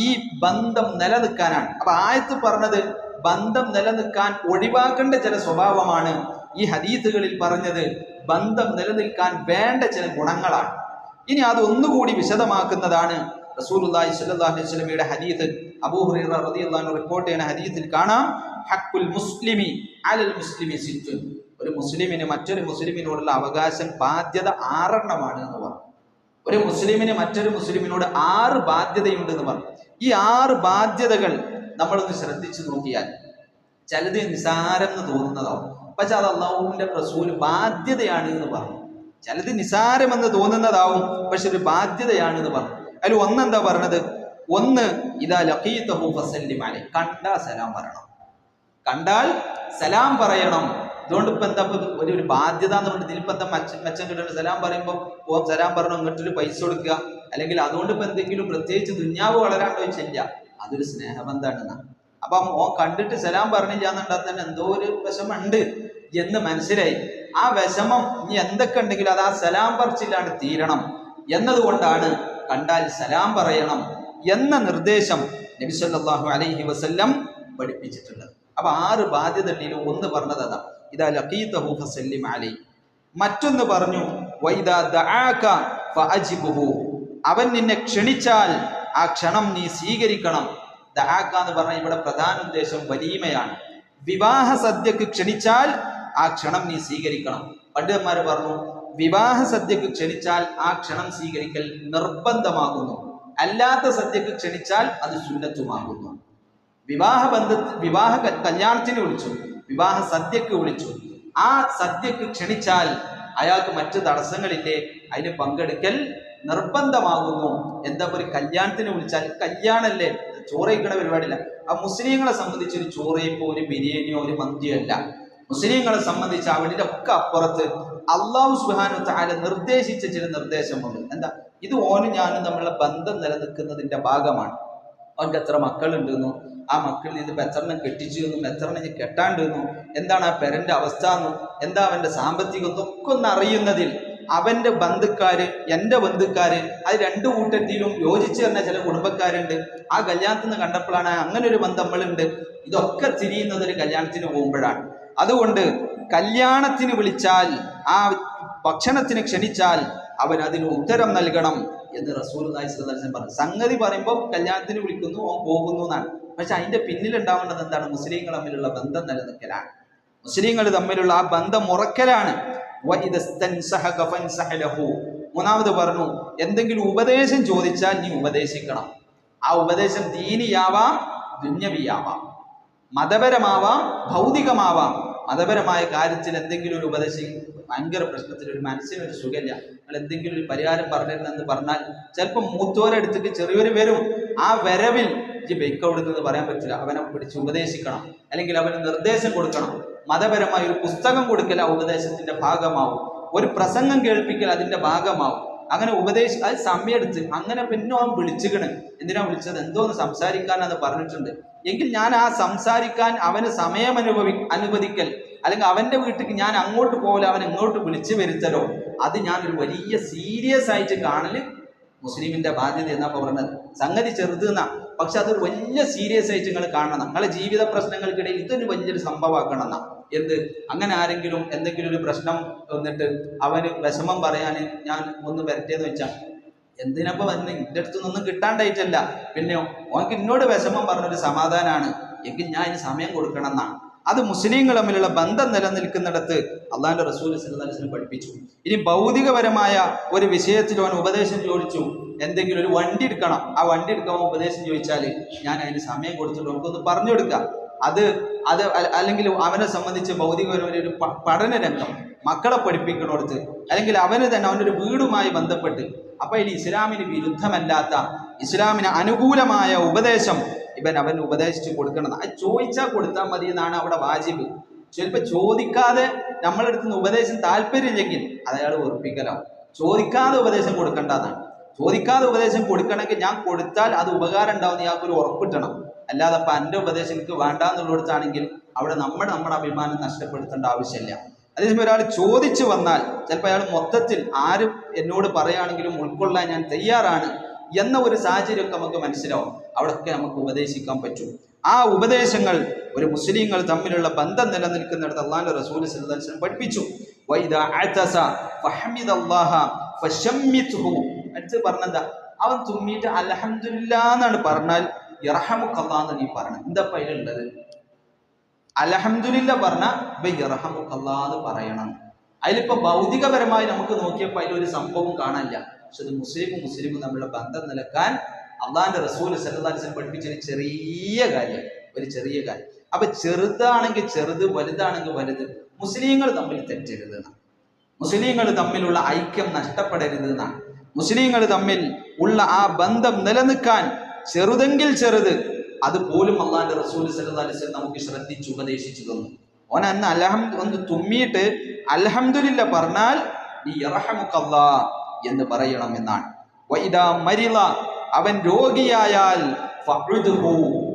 ഈ ബന്ധം നിലനിൽക്കാനാണ്. അപ്പൊ ആയത്ത് പറഞ്ഞത് ബന്ധം നിലനിൽക്കാൻ ഒഴിവാക്കേണ്ട ചില സ്വഭാവമാണ് ഈ ഹദീത്തുകളിൽ പറഞ്ഞത് ബന്ധം നിലനിൽക്കാൻ വേണ്ട ചില ഗുണങ്ങളാണ്. ഇനി അത് ഒന്നുകൂടി വിശദമാക്കുന്നതാണ് റസൂലുള്ളാഹി സ്വല്ലല്ലാഹു അലൈഹി വസല്ലമയുടെ ഹദീസ്. അബൂ ഹുറൈറ റളിയല്ലാഹു അൻഹു റിപ്പോർട്ട് ചെയ്യുന്ന ഹദീസിൽ കാണാം ഹഖുൽ മുസ്ലിമി അലൽ മുസ്ലിമി സിത്തുൻ ഒരു മുസ്ലിമിന് മറ്റൊരു മുസ്ലിമിനോടുള്ള അവകാശം ബാധ്യത ആറെണ്ണമാണ് എന്ന് പറഞ്ഞു. ഒരു മുസ്ലിമിന് മറ്റൊരു മുസ്ലിമിനോട് ആറ് ബാധ്യതയുണ്ട് എന്ന് പറഞ്ഞു. ഈ ആറ് ബാധ്യതകൾ നമ്മളൊന്ന് ശ്രദ്ധിച്ചു നോക്കിയാൽ ചിലത് നിസാരം എന്ന് തോന്നുന്നതാവും. പക്ഷെ അത് അള്ളാഹുവിന്റെ റസൂൽ ബാധ്യതയാണ് എന്ന് പറഞ്ഞു. ചിലത് നിസാരമെന്ന് തോന്നുന്നതാവും പക്ഷെ ഒരു ബാധ്യതയാണ് എന്ന് പറഞ്ഞു. അതിൽ ഒന്നെന്താ പറഞ്ഞത് ഒന്ന് ഇതാ ലഖീത്തഹു ഫസല്ലിമാനെ കണ്ടാ സലാം പറയണം. കണ്ടാൽ സലാം പറയണം. ഇതുകൊണ്ട് ഇപ്പൊ എന്താ ഒരു ഒരു ബാധ്യത എന്ന് പറഞ്ഞിട്ട് ഇതിലിപ്പോ എന്താ മച്ച മെച്ചം കിട്ടുന്നത് സലാം പറയുമ്പോൾ ഓം സലാം പറഞ്ഞു ഇങ്ങോട്ടൊരു പൈസ കൊടുക്കുക. അല്ലെങ്കിൽ അതുകൊണ്ട് ഇപ്പൊ എന്തെങ്കിലും പ്രത്യേകിച്ച് ദുഞ്ഞാവ് വളരാണ്ടോ ചോദിച്ചില്ല. അതൊരു സ്നേഹബന്ധമാണ് അപ്പം ഓ കണ്ടിട്ട് സലാം പറഞ്ഞില്ല തന്നെ എന്തോ ഒരു വിഷമുണ്ട് എന്ന് മനസ്സിലായി. ആ വിഷമം ഇനി എന്തൊക്കെ ഉണ്ടെങ്കിലും അത് ആ സലാം പറിച്ചില്ലാണ്ട് തീരണം. എന്നതുകൊണ്ടാണ് കണ്ടാൽ സലാം പറയണം എന്ന നിർദ്ദേശം നബി സല്ലല്ലാഹു അലൈഹി വസല്ലം പഠിപ്പിച്ചിട്ടുള്ളത്. അപ്പൊ ആറ് ബാധ്യതകളിൽ ഒന്ന് പറഞ്ഞത് അതാ. ഇതാ ലഖീതഹു ഫസല്ലിം അലൈ മറ്റൊന്ന് പറഞ്ഞു വൈദാ ദആക ഫഅജിബുഹു. അവൻ നിന്നെ ക്ഷണിച്ചാൽ ആ ക്ഷണം നീ സ്വീകരിക്കണം. ദആക എന്ന് പറഞ്ഞ ഇവിടെ പ്രധാന ഉദ്ദേശം വലീമയാണ്. വിവാഹ സദ്യക്ക് ക്ഷണിച്ചാൽ ആ ക്ഷണം നീ സ്വീകരിക്കണം. പണ്ഡിതന്മാർ പറഞ്ഞു വിവാഹ സദ്യക്ക് ക്ഷണിച്ചാൽ ആ ക്ഷണം സ്വീകരിക്കൽ നിർബന്ധമാകുന്നു. അല്ലാത്ത സദ്യക്ക് ക്ഷണിച്ചാൽ അത് സുന്നത്തുമാകുന്നു. വിവാഹ ബന്ധ വിവാഹ കല്യാണത്തിന് വിളിച്ചു. വിവാഹ സദ്യക്ക് വിളിച്ചു. ആ സദ്യക്ക് ക്ഷണിച്ചാൽ അയാൾക്ക് മറ്റ് തടസ്സങ്ങളില്ലേ? അതിന് പങ്കെടുക്കൽ നിർബന്ധമാകുന്നു. എന്താ ഒരു കല്യാണത്തിന് വിളിച്ചാൽ കല്യാണല്ലേ? ചോറയിക്കണ പരിപാടിയില്ല. ആ മുസ്ലിങ്ങളെ സംബന്ധിച്ച് ഒരു ചോറയിപ്പോ ഒരു ബിരിയാണിയോ ഒരു മന്തിയോ അല്ല. മുസ്ലിങ്ങളെ സംബന്ധിച്ച് അവിടെ ഒക്കെ അപ്പുറത്ത് അള്ളാഹു സുഹാനു താല നിർദ്ദേശിച്ച ചില നിർദ്ദേശമുണ്ട് എന്താ? ഇത് ഓനും ഞാനും തമ്മിലുള്ള ബന്ധം നിലനിൽക്കുന്നതിന്റെ ഭാഗമാണ്. അവന്റെ എത്ര മക്കളുണ്ടെന്നോ? ആ മക്കളിൽ നിന്ന് എത്രണ്ണം കെട്ടിച്ചു എന്നും എത്രണ്ണം കെട്ടാണ്ട് കെട്ടാണ്ടെന്നും എന്താണ് ആ പെരന്റെ അവസ്ഥ എന്നും എന്താ അവന്റെ സാമ്പത്തികം ഒക്കെ ഒന്ന് അറിയുന്നതിൽ അവന്റെ ബന്ധുക്കാര് എന്റെ ബന്ധുക്കാര് അത് രണ്ടു കൂട്ടത്തിലും യോജിച്ച് തന്നെ ചില കുടുംബക്കാരുണ്ട്. ആ കല്യാണത്തിൽ നിന്ന് കണ്ടപ്പോഴാണ് അങ്ങനെ ഒരു ബന്ധം നമ്മളുണ്ട്. ഇതൊക്കെ തിരിയുന്നത് ഒരു കല്യാണത്തിന് പോകുമ്പോഴാണ്. അതുകൊണ്ട് കല്യാണത്തിന് വിളിച്ചാൽ ആ ഭക്ഷണത്തിന് ക്ഷണിച്ചാൽ അവൻ അതിന് ഉത്തരം നൽകണം. എന്ന് റസൂൽ പറഞ്ഞു. സംഗതി പറയുമ്പോൾ കല്യാണത്തിന് വിളിക്കുന്നു ഓൻ പോകുന്നു എന്നാണ്. പക്ഷെ അതിന്റെ പിന്നിലുണ്ടാവേണ്ടത് എന്താണ്? മുസ്ലിങ്ങൾ തമ്മിലുള്ള ബന്ധം നിലനിൽക്കലാണ്. മുസ്ലിങ്ങൾ തമ്മിലുള്ള ആ ബന്ധം ഉറക്കലാണ്. മൂന്നാമത് പറഞ്ഞു എന്തെങ്കിലും ഉപദേശം ചോദിച്ചാൽ നീ ഉപദേശിക്കണം. ആ ഉപദേശം ദീനിയാവാം ദുന്യവിയാവാം. മതപരമാവാം ഭൗതികമാവാം. മതപരമായ കാര്യത്തിൽ എന്തെങ്കിലും ഒരു ഉപദേശം ഭയങ്കര പ്രശ്നത്തിൽ ഒരു മനസ്സിനൊരു സുഖമില്ല. എന്തെങ്കിലും ഒരു പരിഹാരം പറഞ്ഞിരുന്നെന്ന് പറഞ്ഞാൽ ചിലപ്പോൾ മൂത്തോരെടുത്തിട്ട് ചെറിയൊരു വരും. ആ വരവിൽ ഈ ബൈക്ക് കൊടുക്കുന്നത് പറയാൻ പറ്റില്ല. അവനെ പിടിച്ച് ഉപദേശിക്കണം. അല്ലെങ്കിൽ അവന് നിർദ്ദേശം കൊടുക്കണം. മതപരമായ ഒരു പുസ്തകം കൊടുക്കൽ ആ ഉപദേശത്തിന്റെ ഭാഗമാവും. ഒരു പ്രസംഗം കേൾപ്പിക്കൽ അതിന്റെ ഭാഗമാവും. അങ്ങനെ ഉപദേശി അത് സമയെടുത്ത് അങ്ങനെ പിന്നെ അവൻ വിളിച്ചുകണ് എന്തിനാ വിളിച്ചത്? എന്തോന്ന് സംസാരിക്കാനാന്ന് പറഞ്ഞിട്ടുണ്ട്. എങ്കിൽ ഞാൻ ആ സംസാരിക്കാൻ അവന് സമയം അനുഭവി അനുവദിക്കൽ. അല്ലെങ്കിൽ അവന്റെ വീട്ടിലേക്ക് ഞാൻ അങ്ങോട്ട് പോകലോ അവൻ ഇങ്ങോട്ട് വിളിച്ച് വരുത്തലോ. അത് ഞാൻ ഒരു വലിയ സീരിയസ് ആയിട്ട് കാണൽ മുസ്ലിമിന്റെ ബാധ്യത എന്നാ പറഞ്ഞത്. സംഗതി ചെറുത് എന്നാ. പക്ഷെ അതൊരു വലിയ സീരിയസ് ആയിട്ട് നിങ്ങൾ കാണണം. നിങ്ങളെ ജീവിത പ്രശ്നങ്ങൾക്കിടയിൽ ഇതൊരു വലിയൊരു സംഭവമാക്കണം എന്നാ. എന്ത്? അങ്ങനെ ആരെങ്കിലും എന്തെങ്കിലും ഒരു പ്രശ്നം വന്നിട്ട് അവന് വിഷമം പറയാൻ ഞാൻ ഒന്ന് വരട്ടേന്ന് വെച്ചാൽ എന്തിനപ്പോ വന്ന്? എന്റെ അടുത്ത് നിന്നൊന്നും കിട്ടാണ്ടായിട്ടല്ല. പിന്നെയോ ഓനക്ക് എന്നോട് വിഷമം പറഞ്ഞൊരു സമാധാനമാണ് എങ്കിൽ ഞാൻ ഇതിന് സമയം കൊടുക്കണം എന്നാണ്. അത് മുസ്ലിങ്ങൾ തമ്മിലുള്ള ബന്ധം നിലനിൽക്കുന്നിടത്ത് അള്ളാഹിന്റെ റസൂൽ സല്ലാസ്ലം പഠിപ്പിച്ചു. ഇനി ഭൗതികപരമായ ഒരു വിഷയത്തിൽ അവൻ ഉപദേശം ചോദിച്ചു. എന്തെങ്കിലും ഒരു വണ്ടി എടുക്കണം. ആ വണ്ടി എടുക്കാൻ ഉപദേശം ചോദിച്ചാൽ ഞാൻ അതിന് സമയം കൊടുത്തിട്ട് നമുക്കൊന്ന് പറഞ്ഞു കൊടുക്കാം. അത് അത് അല്ലെങ്കിൽ അവനെ സംബന്ധിച്ച് ഭൗതികപരമായ ഒരു പഠന രംഗം മക്കളെ പഠിപ്പിക്കണോടത്ത് അല്ലെങ്കിൽ അവന് തന്നെ അവനൊരു വീടുമായി ബന്ധപ്പെട്ട്. അപ്പൊ ഇനി ഇസ്ലാമിന് വിരുദ്ധമല്ലാത്ത ഇസ്ലാമിന് അനുകൂലമായ ഉപദേശം ഇവൻ അവൻ ഉപദേശിച്ച് കൊടുക്കണം ആ ചോദിച്ചാൽ കൊടുത്താൽ മതി എന്നാണ് അവിടെ വാജിബ്. ചിലപ്പോൾ ചോദിക്കാതെ നമ്മളെടുത്ത് നിന്ന് ഉപദേശം താല്പര്യമില്ലെങ്കിൽ അതയാൾ അയാൾ ഉറപ്പിക്കലാവും ചോദിക്കാതെ ഉപദേശം കൊടുക്കേണ്ടതാണ് ചോദിക്കാതെ ഉപദേശം കൊടുക്കണമെങ്കിൽ ഞാൻ കൊടുത്താൽ അത് ഉപകാരം ഉണ്ടാവും ഇയാൾക്ക് ഒരു ഉറപ്പിട്ടണം അല്ലാതെ അപ്പൊ എന്റെ ഉപദേശം എനിക്ക് വേണ്ടാന്നുള്ളിടത്താണെങ്കിൽ അവിടെ നമ്മുടെ നമ്മുടെ അഭിമാനം നഷ്ടപ്പെടുത്തേണ്ട ആവശ്യമില്ല. അതേസമയം ഒരാൾ ചോദിച്ചു വന്നാൽ ചിലപ്പോൾ അയാൾ മൊത്തത്തിൽ ആരും എന്നോട് പറയുകയാണെങ്കിലും ഉൾക്കൊള്ളാൻ ഞാൻ തയ്യാറാണ്. എന്ന ഒരു സാഹചര്യമൊക്കെ നമുക്ക് മനസ്സിലാവും. അവിടെയൊക്കെ നമുക്ക് ഉപദേശിക്കാൻ പറ്റും. ആ ഉപദേശങ്ങൾ ഒരു മുസ്ലിങ്ങൾ തമ്മിലുള്ള ബന്ധം നിലനിൽക്കുന്നിടത്ത് അള്ളാഹുന്റെ റസൂൽ വസല്ലം പഠിപ്പിച്ചു. പറഞ്ഞെന്താ? അവൻ തുമ്മിയിട്ട് അൽഹംദുലില്ലാ എന്നാണ് പറഞ്ഞാൽ ഇറഹമുക്കല്ലാന്ന് നീ പറയണം എന്താ അതിലുള്ളത്? അലഹമുല്ല പറഞ്ഞ പറയണം. അതിലിപ്പോ ഭൗതികപരമായി നമുക്ക് നോക്കിയപ്പോൾ അതിലൊരു സംഭവം കാണാനില്ല. പക്ഷെ അത് മുസ്ലിമും മുസ്ലിമും തമ്മിലുള്ള ബന്ധം നിലക്കാൻ അള്ളാന്റെ റസൂൽ പഠിപ്പിച്ച ഒരു ചെറിയ കാര്യം ഒരു ചെറിയ കാര്യം. അപ്പൊ ചെറുതാണെങ്കിൽ ചെറുത് വലുതാണെങ്കിൽ വലുത്. മുസ്ലിങ്ങൾ തമ്മിൽ തെറ്റരുത് മുസ്ലിങ്ങൾ തമ്മിലുള്ള ഐക്യം നഷ്ടപ്പെടരുത് എന്നാണ്. മുസ്ലിങ്ങൾ തമ്മിൽ ഉള്ള ആ ബന്ധം നിലനിൽക്കാൻ ചെറുതെങ്കിൽ ചെറുത് അതുപോലും അള്ളാന്റെ റസൂൽ സല്ലാസ്ലം നമുക്ക് ശ്രദ്ധിച്ച് ഉപദേശിച്ചു തന്നു. ഓൻ അന്ന് അലഹം ഒന്ന് തുമ്മിയിട്ട് അലഹമുല്ല പറഞ്ഞാൽ ഈ യറഹമുക്കല്ലാ എന്ന് പറയണം എന്നാണ് മരിള അവൻ രോഗിയായാൽ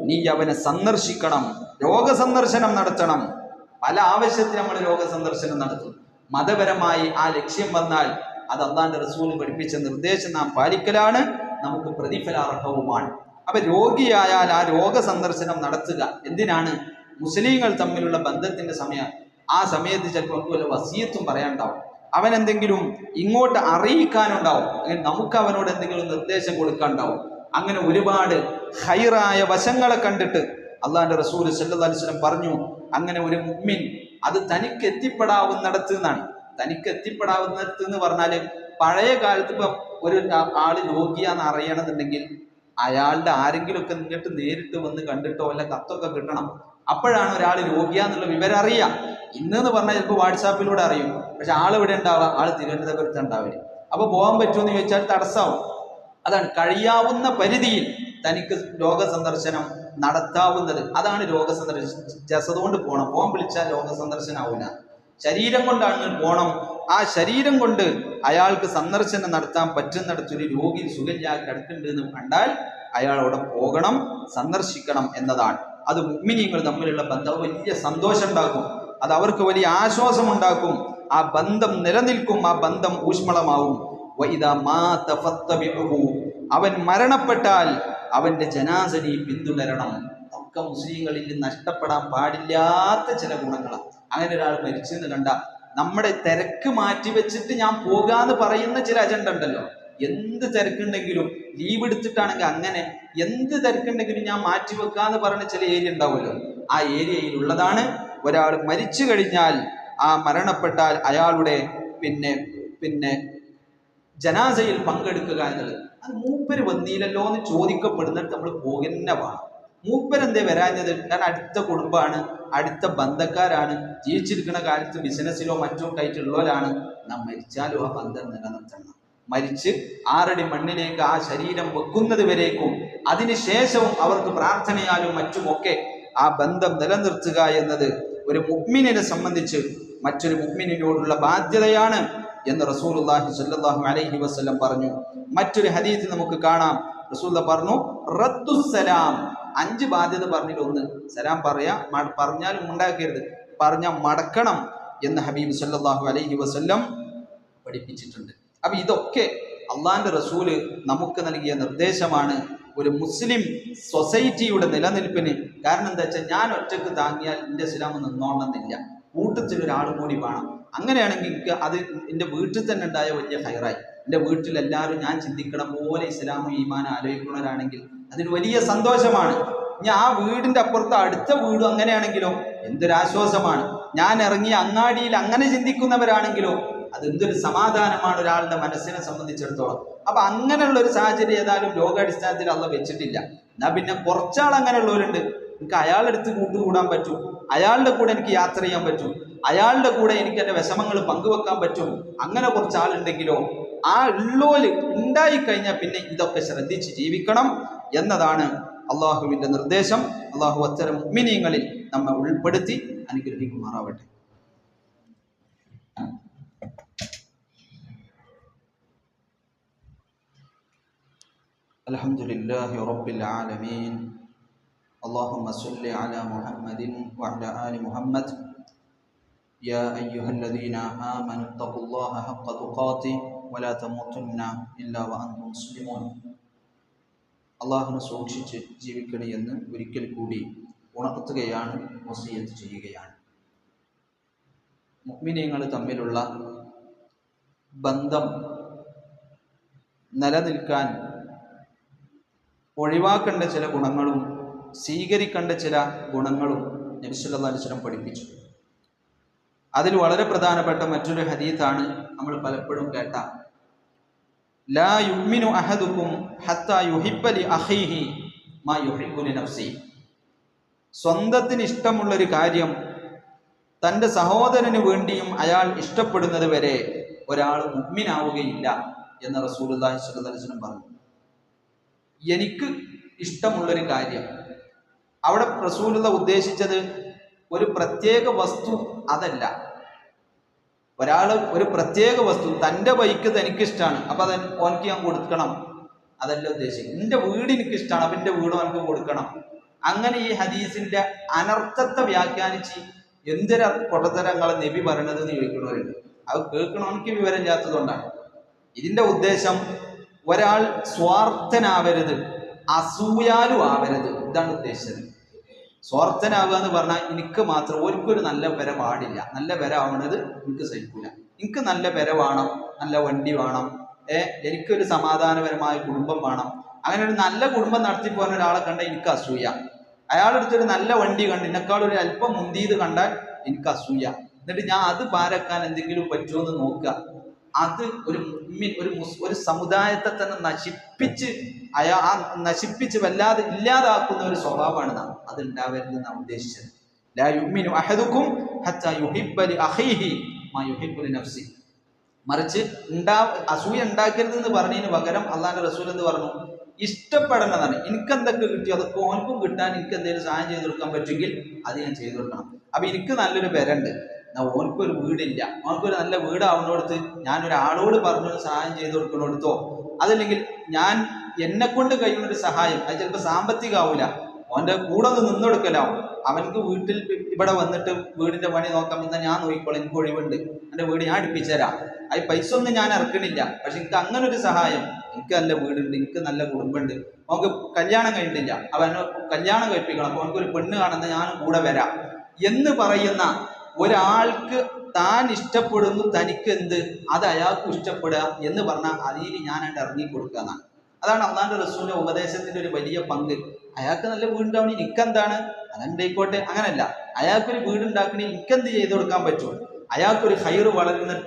നീ അവനെ സന്ദർശിക്കണം രോഗസന്ദർശനം നടത്തണം. പല ആവശ്യത്തിന് നമ്മൾ രോഗസന്ദർശനം നടത്തും. മതപരമായി ആ ലക്ഷ്യം വന്നാൽ അത് അള്ളാന്റെ റസൂൽ പഠിപ്പിച്ച നിർദ്ദേശം നാം പാലിക്കലാണ് നമുക്ക് പ്രതിഫലാർഹവുമാണ്. അപ്പൊ രോഗിയായാൽ ആ രോഗസന്ദർശനം നടത്തുക. എന്തിനാണ്? മുസ്ലിങ്ങൾ തമ്മിലുള്ള ബന്ധത്തിന്റെ സമയം. ആ സമയത്ത് ചിലപ്പോൾ വല്ല വസീയത്തും പറയാനുണ്ടാവും. അവൻ എന്തെങ്കിലും ഇങ്ങോട്ട് അറിയിക്കാനുണ്ടാവും. നമുക്ക് അവനോട് എന്തെങ്കിലും നിർദ്ദേശം കൊടുക്കാനുണ്ടാവും. അങ്ങനെ ഒരുപാട് ഹൈറായ വശങ്ങളെ കണ്ടിട്ട് അള്ളാഹിന്റെ റസൂൽ വസല്ലം പറഞ്ഞു അങ്ങനെ ഒരു മുമ്മിൻ അത് തനിക്ക് എത്തിപ്പെടാവുന്നിടത്ത് നിന്നാണ്. തനിക്ക് എത്തിപ്പെടാവുന്നിടത്ത് എന്ന് പറഞ്ഞാൽ പഴയ കാലത്ത് ഇപ്പൊ ഒരു ആൾ രോഗിയാന്ന് അറിയണമെന്നുണ്ടെങ്കിൽ അയാളുടെ ആരെങ്കിലും ഒക്കെ നിന്നിട്ട് നേരിട്ട് വന്ന് കണ്ടിട്ടോ അല്ല കത്തൊക്കെ കിട്ടണം. അപ്പോഴാണ് ഒരാൾ രോഗിയാന്നുള്ള വിവരം അറിയാം ഇന്നെന്ന് പറഞ്ഞാൽ ചിലപ്പോൾ വാട്സാപ്പിലൂടെ അറിയും. പക്ഷെ ആൾ ഇവിടെ ഉണ്ടാവുക ആൾ തിരുവനന്തപുരത്ത് ഉണ്ടാവില്ല അപ്പൊ പോകാൻ പറ്റുമെന്ന് ചോദിച്ചാൽ തടസ്സമാവും അതാണ് കഴിയാവുന്ന പരിധിയിൽ തനിക്ക് ലോക സന്ദർശനം നടത്താവുന്നത്. അതാണ് രോഗസന്ദർശനം ജസത് കൊണ്ട് പോകണം പോകാൻ വിളിച്ചാൽ ലോക സന്ദർശനമാവില്ല ശരീരം കൊണ്ടാണ് പോണം. ആ ശരീരം കൊണ്ട് അയാൾക്ക് സന്ദർശനം നടത്താൻ പറ്റുന്നിടത്തൊരു രോഗി സുഖമില്ലാ കിടക്കുന്നുണ്ട് എന്ന് കണ്ടാൽ അയാൾ അവിടെ പോകണം സന്ദർശിക്കണം എന്നതാണ്. അത് മുഗ്മിനിയങ്ങൾ തമ്മിലുള്ള ബന്ധം വലിയ സന്തോഷം ഉണ്ടാക്കും അത് അവർക്ക് വലിയ ആശ്വാസം ഉണ്ടാക്കും ആ ബന്ധം നിലനിൽക്കും ആ ബന്ധം ഊഷ്മളമാവും. അവൻ മരണപ്പെട്ടാൽ അവന്റെ ജനാസനെ പിന്തുടരണം. ഒക്കെ മുസ്ലിങ്ങളിൽ നഷ്ടപ്പെടാൻ പാടില്ലാത്ത ചില ഗുണങ്ങളാണ് അങ്ങനെ ഒരാൾ മരിച്ചെന്ന് കണ്ട നമ്മുടെ തിരക്ക് മാറ്റി വെച്ചിട്ട് ഞാൻ പോകാന്ന് പറയുന്ന ചില അജണ്ട ഉണ്ടല്ലോ. എന്ത് തിരക്കുണ്ടെങ്കിലും ലീവ് എടുത്തിട്ടാണെങ്കിൽ അങ്ങനെ എന്ത് തിരക്കുണ്ടെങ്കിലും ഞാൻ മാറ്റി വെക്കാന്ന് പറഞ്ഞ ചില ഏരിയ ഉണ്ടാവുമല്ലോ. ആ ഏരിയയിൽ ഉള്ളതാണ് ഒരാൾ മരിച്ചു കഴിഞ്ഞാൽ ആ മരണപ്പെട്ടാൽ അയാളുടെ പിന്നെ പിന്നെ ജനാസയിൽ പങ്കെടുക്കുക എന്നുള്ളത് അത് മൂപ്പര് വന്നില്ലല്ലോ എന്ന് ചോദിക്കപ്പെടുന്നിട്ട് നമ്മൾ പോകുന്ന വേണം. മൂപ്പരെന്തേ വരാഞ്ഞത്? ഞാൻ അടുത്ത കുടുംബമാണ് അടുത്ത ബന്ധക്കാരാണ് ജീവിച്ചിരിക്കുന്ന കാലത്ത് ബിസിനസ്സിലോ മറ്റോ കയറ്റുള്ളവരാണ് നാം മരിച്ചാലും ആ ബന്ധം നിലനിർത്തണം. മരിച്ച് ആറടി മണ്ണിലേക്ക് ആ ശരീരം വെക്കുന്നത് വരേക്കും അതിനുശേഷവും അവർക്ക് പ്രാർത്ഥനയാലും മറ്റുമൊക്കെ ആ ബന്ധം നിലനിർത്തുക എന്നത് ഒരു മുഗ്മിനെ സംബന്ധിച്ച് മറ്റൊരു മുഗ്മിനോടുള്ള ബാധ്യതയാണ് എന്ന് റസൂലുള്ളാഹി സ്വല്ലല്ലാഹു അലൈഹി വസല്ലം പറഞ്ഞു. മറ്റൊരു ഹദീസ് നമുക്ക് കാണാം. റസൂല പറഞ്ഞു റദ്ദുസ്സലാം അഞ്ച് ബാധ്യത പറഞ്ഞിട്ട് ഒന്ന് സലാം പറയാ പറഞ്ഞാലും ഉണ്ടാക്കരുത്. പറഞ്ഞാൽ മടക്കണം എന്ന് ഹബീബ് സല്ലാഹു അലൈഹി വസ്ല്ലം പഠിപ്പിച്ചിട്ടുണ്ട്. അപ്പൊ ഇതൊക്കെ അള്ളാന്റെ റസൂൽ നമുക്ക് നൽകിയ നിർദ്ദേശമാണ്. ഒരു മുസ്ലിം സൊസൈറ്റിയുടെ നിലനിൽപ്പിന്. കാരണം എന്താ വെച്ചാൽ ഞാൻ ഒറ്റയ്ക്ക് താങ്ങിയാൽ എന്റെ ഇസ്ലാം നിന്നോണമെന്നില്ല കൂട്ടത്തിൽ ഒരാൾ കൂടി വേണം. അങ്ങനെയാണെങ്കിൽ എനിക്ക് അത് എന്റെ വീട്ടിൽ തന്നെ ഉണ്ടായ വലിയ ഹൈറായി. എന്റെ വീട്ടിൽ എല്ലാവരും ഞാൻ ചിന്തിക്കണ പോലെ ഇസ്ലാമും ഈമാനും ആലോചിക്കുന്നവരാണെങ്കിൽ അതിന് വലിയ സന്തോഷമാണ്. ഇനി ആ വീടിന്റെ അപ്പുറത്ത് അടുത്ത വീടും അങ്ങനെയാണെങ്കിലോ എന്തൊരാശ്വാസമാണ്. ഞാൻ ഇറങ്ങിയ അങ്ങാടിയിൽ അങ്ങനെ ചിന്തിക്കുന്നവരാണെങ്കിലോ അതെന്തൊരു സമാധാനമാണ് ഒരാളുടെ മനസ്സിനെ സംബന്ധിച്ചിടത്തോളം. അപ്പൊ അങ്ങനെയുള്ള ഒരു സാഹചര്യം ഏതായാലും ലോകാടിസ്ഥാനത്തിൽ അള്ള വെച്ചിട്ടില്ല. എന്നാ പിന്നെ കുറച്ചാൾ അങ്ങനെയുള്ളവരുണ്ട്. എനിക്ക് അയാളുടെ അടുത്ത് കൂട്ടുകൂടാൻ പറ്റും അയാളുടെ കൂടെ എനിക്ക് യാത്ര ചെയ്യാൻ പറ്റും അയാളുടെ കൂടെ എനിക്ക് എൻ്റെ വിഷമങ്ങൾ പങ്കുവെക്കാൻ പറ്റും അങ്ങനെ കുറച്ച് ആളുണ്ടെങ്കിലോ ആ ഉള്ളോല് ഉണ്ടായി കഴിഞ്ഞാൽ പിന്നെ ഇതൊക്കെ ശ്രദ്ധിച്ച് ജീവിക്കണം എന്നതാണ് അള്ളാഹുവിൻ്റെ നിർദ്ദേശം അള്ളാഹു അത്തരം മുഅ്മിനീങ്ങളിൽ നമ്മെ ഉൾപ്പെടുത്തി അനുഗ്രഹിക്കുമാറാവട്ടെ الحمد لله رب العالمين اللهم صل على محمد وعلى آل محمد يا أيها الذين آمنوا اتقوا الله حق تقاته ولا تموتن إلا وأنتم مسلمون അള്ളാഹുനെ സൂക്ഷിച്ച് ജീവിക്കണേ എന്ന് ഒരിക്കൽ കൂടി ഉണർത്തുകയാണ് വസീയത്ത് ചെയ്യുകയാണ് മുഗ്മിനീങ്ങൾ തമ്മിലുള്ള ബന്ധം നിലനിൽക്കാൻ ഒഴിവാക്കേണ്ട ചില ഗുണങ്ങളും സ്വീകരിക്കേണ്ട ചില ഗുണങ്ങളും നബിസ്വല്ലാസ്വലം പഠിപ്പിച്ചു. അതിൽ വളരെ പ്രധാനപ്പെട്ട മറ്റൊരു ഹദീത്താണ് നമ്മൾ പലപ്പോഴും കേട്ട. ലാ യുമിനു അഹദുക്കും ഹത്ത യുഹിപ്പലി അഖീഹി മാ യുഹിബുലി നഫ്സി. സ്വന്തത്തിന് ഇഷ്ടമുള്ളൊരു കാര്യം തന്റെ സഹോദരന് വേണ്ടിയും അയാൾ ഇഷ്ടപ്പെടുന്നത് വരെ ഒരാൾ മുഗ്മിനാവുകയില്ല എന്ന് റസൂൽ അള്ളാഹി വസല്ലം പറഞ്ഞു. എനിക്ക് ഇഷ്ടമുള്ളൊരു കാര്യം അവിടെ റസൂലുള്ള ഉദ്ദേശിച്ചത് ഒരു പ്രത്യേക വസ്തു അതല്ല. ഒരാൾ ഒരു പ്രത്യേക വസ്തു തന്റെ ബൈക്ക് തനിക്കിഷ്ടമാണ് അപ്പൊ അത് ഓനക്ക് ഞാൻ കൊടുക്കണം. അതല്ല ഉദ്ദേശിക്കും എന്റെ വീട് എനിക്ക് ഇഷ്ടമാണ് അപ്പം എന്റെ വീട് ഓനക്ക് കൊടുക്കണം. അങ്ങനെ ഈ ഹദീസിന്റെ അനർത്ഥത്തെ വ്യാഖ്യാനിച്ച് എന്തൊരു പൊട്ടത്തരങ്ങളെ നബി പറയണത് എന്ന് ചോദിക്കുന്നവരുണ്ട്. അത് കേൾക്കണമെനിക്ക് വിവരം ഇല്ലാത്തതുകൊണ്ടാണ്. ഇതിന്റെ ഉദ്ദേശം ഒരാൾ സ്വാർത്ഥനാവരുത് അസൂയാലും ആവരുത്. ഇതാണ് ഉദ്ദേശിച്ചത്. സ്വാർത്ഥനാവുക എന്ന് പറഞ്ഞാൽ എനിക്ക് മാത്രം ഒരിക്കലും നല്ല വര പാടില്ല. നല്ല വര ആവണത് എനിക്ക് സഹിക്കില്ല എനിക്ക് നല്ല വര വേണം നല്ല വണ്ടി വേണം ഏ എനിക്കൊരു സമാധാനപരമായ കുടുംബം വേണം. അങ്ങനെ ഒരു നല്ല കുടുംബം നടത്തി പോകുന്ന ഒരാളെ കണ്ട എനിക്ക് അസൂയ. അയാളെടുത്തൊരു നല്ല വണ്ടി കണ്ട് എന്നെക്കാൾ ഒരു അല്പം മുന്തിയത് കണ്ടാൽ എനിക്ക് അസൂയ. എന്നിട്ട് ഞാൻ അത് പാരക്കാൻ എന്തെങ്കിലും പറ്റുമോ എന്ന് നോക്കുക. അത് ഒരു മുമ്മിൻ ഒരു ഒരു സമുദായത്തെ തന്നെ നശിപ്പിച്ച് അയാ ആ നശിപ്പിച്ച് വല്ലാതെ ഇല്ലാതാക്കുന്ന ഒരു സ്വഭാവമാണ് നാം അത് ഉണ്ടാവരുത് നാം ഉദ്ദേശിച്ചത്. മറിച്ച് ഉണ്ടാ അസൂയ ഉണ്ടാക്കരുത് എന്ന് പറഞ്ഞതിന് പകരം അള്ളാന്റെ റസൂൽ എന്ന് പറഞ്ഞു? ഇഷ്ടപ്പെടേണ്ടതാണ്. എനിക്ക് എന്തൊക്കെ കിട്ടി അതൊക്കെ ഓനക്കും കിട്ടാൻ എനിക്ക് എന്തെങ്കിലും സഹായം ചെയ്തു കൊടുക്കാൻ പറ്റുമെങ്കിൽ അത് ഞാൻ ചെയ്തു കൊടുക്കണം. അപ്പൊ എനിക്ക് നല്ലൊരു എന്നാ ഓനക്കൊരു വീടില്ല. ഓനക്കൊരു നല്ല വീടാവുന്നിടത്ത് ഞാൻ ഒരാളോട് പറഞ്ഞു സഹായം ചെയ്ത് കൊടുക്കുന്നിടത്തോ അതല്ലെങ്കിൽ ഞാൻ എന്നെ കൊണ്ട് കഴിയുന്ന ഒരു സഹായം അത് ചിലപ്പോൾ സാമ്പത്തികമാവില്ല ഓന്റെ കൂടെ ഒന്ന് നിന്നെടുക്കലാവും അവനക്ക് വീട്ടിൽ ഇവിടെ വന്നിട്ട് വീടിന്റെ പണി നോക്കാം എന്നാൽ ഞാൻ നോക്കിക്കോളാം എനിക്ക് ഒഴിവുണ്ട്. എന്റെ വീട് ഞാൻ അടുപ്പിച്ചുതരാം അത് പൈസ ഒന്നും ഞാൻ ഇറക്കണില്ല. പക്ഷെ എനിക്ക് അങ്ങനെ ഒരു സഹായം എനിക്ക് നല്ല വീടുണ്ട് എനിക്ക് നല്ല കുടുംബമുണ്ട്. അവൻക്ക് കല്യാണം കഴിഞ്ഞിട്ടില്ല. അവനെ കല്യാണം കഴിപ്പിക്കണം. അപ്പൊ അവനക്ക് ഒരു പെണ്ണ് കാണുന്ന ഞാൻ കൂടെ വരാം. എന്ന് പറയുന്ന ഒരാൾക്ക് താൻ ഇഷ്ടപ്പെടുന്നു തനിക്ക് എന്ത് അത് അയാൾക്ക് ഇഷ്ടപ്പെടുക എന്ന് പറഞ്ഞാൽ അതിന് ഞാനായിട്ട് ഇറങ്ങി കൊടുക്കുക എന്നാണ്. അതാണ് അള്ളാന്റെ റസൂലിന്റെ ഉപദേശത്തിന്റെ ഒരു വലിയ പങ്ക്. അയാൾക്ക് നല്ല വീടുണ്ടാവണി എനിക്കെന്താണ്? അതുണ്ടായിക്കോട്ടെ അങ്ങനല്ല. അയാൾക്കൊരു വീടുണ്ടാക്കണേ എനിക്കെന്ത് ചെയ്തു കൊടുക്കാൻ പറ്റും? അയാൾക്കൊരു ഹൈറ്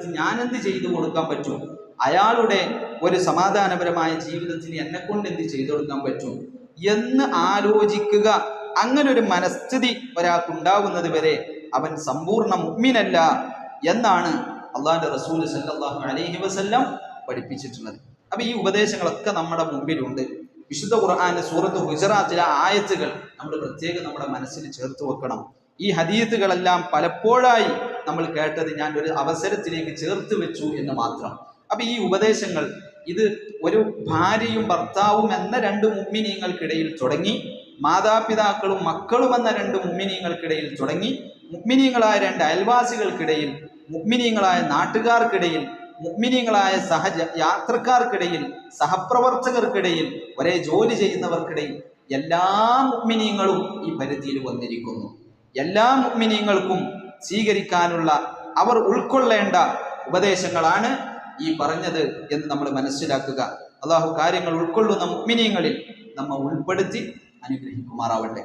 ഞാൻ എന്ത് ചെയ്തു കൊടുക്കാൻ പറ്റും? അയാളുടെ ഒരു സമാധാനപരമായ ജീവിതത്തിന് എന്നെ കൊണ്ട് എന്ത് ചെയ്തു കൊടുക്കാൻ പറ്റും? എന്ന് ആലോചിക്കുക. അങ്ങനെ ഒരു മനസ്ഥിതി ഒരാൾക്കുണ്ടാകുന്നത് വരെ അവൻ സമ്പൂർണ മുഗ്മിനല്ല എന്നാണ് അള്ളാഹിന്റെ റസൂൽ സല്ലല്ലാഹു അലൈഹി വസല്ലം പഠിപ്പിച്ചിട്ടുള്ളത്. അപ്പൊ ഈ ഉപദേശങ്ങളൊക്കെ നമ്മുടെ മുമ്പിലുണ്ട്. വിശുദ്ധ ഖുർആാന്റെ സൂറത്ത് ഗുജറാത്തിലെ ആയത്തുകൾ നമ്മൾ പ്രത്യേകം നമ്മുടെ മനസ്സിൽ ചേർത്ത് വെക്കണം. ഈ ഹദീത്തുകളെല്ലാം പലപ്പോഴായി നമ്മൾ കേട്ടത് ഞാൻ ഒരു അവസരത്തിലേക്ക് ചേർത്ത് വെച്ചു എന്ന് മാത്രം. അപ്പൊ ഈ ഉപദേശങ്ങൾ ഇത് ഒരു ഭാര്യയും ഭർത്താവും എന്ന രണ്ട് മുമ്മിനീങ്ങൾക്കിടയിൽ തുടങ്ങി മാതാപിതാക്കളും മക്കളും എന്ന രണ്ട് മുമ്മിനീങ്ങൾക്കിടയിൽ തുടങ്ങി മുഗ്മിനീങ്ങളായ രണ്ട് അയൽവാസികൾക്കിടയിൽ മുഗ്മിനീങ്ങളായ നാട്ടുകാർക്കിടയിൽ മുഗ്മിനീങ്ങളായ സഹജ യാത്രക്കാർക്കിടയിൽ സഹപ്രവർത്തകർക്കിടയിൽ ഒരേ ജോലി ചെയ്യുന്നവർക്കിടയിൽ എല്ലാ മുഗ്മിനീങ്ങളും ഈ പരിധിയിൽ വന്നിരിക്കുന്നു. എല്ലാ മുഗ്മിനീങ്ങൾക്കും സ്വീകരിക്കാനുള്ള അവർ ഉൾക്കൊള്ളേണ്ട ഉപദേശങ്ങളാണ് ഈ പറഞ്ഞത് എന്ന് നമ്മൾ മനസ്സിലാക്കുക. അള്ളാഹു കാര്യങ്ങൾ ഉൾക്കൊള്ളുന്ന മുഗ്മിനീങ്ങളിൽ നമ്മൾ ഉൾപ്പെടുത്തി അനുഗ്രഹിക്കുമാറാവട്ടെ.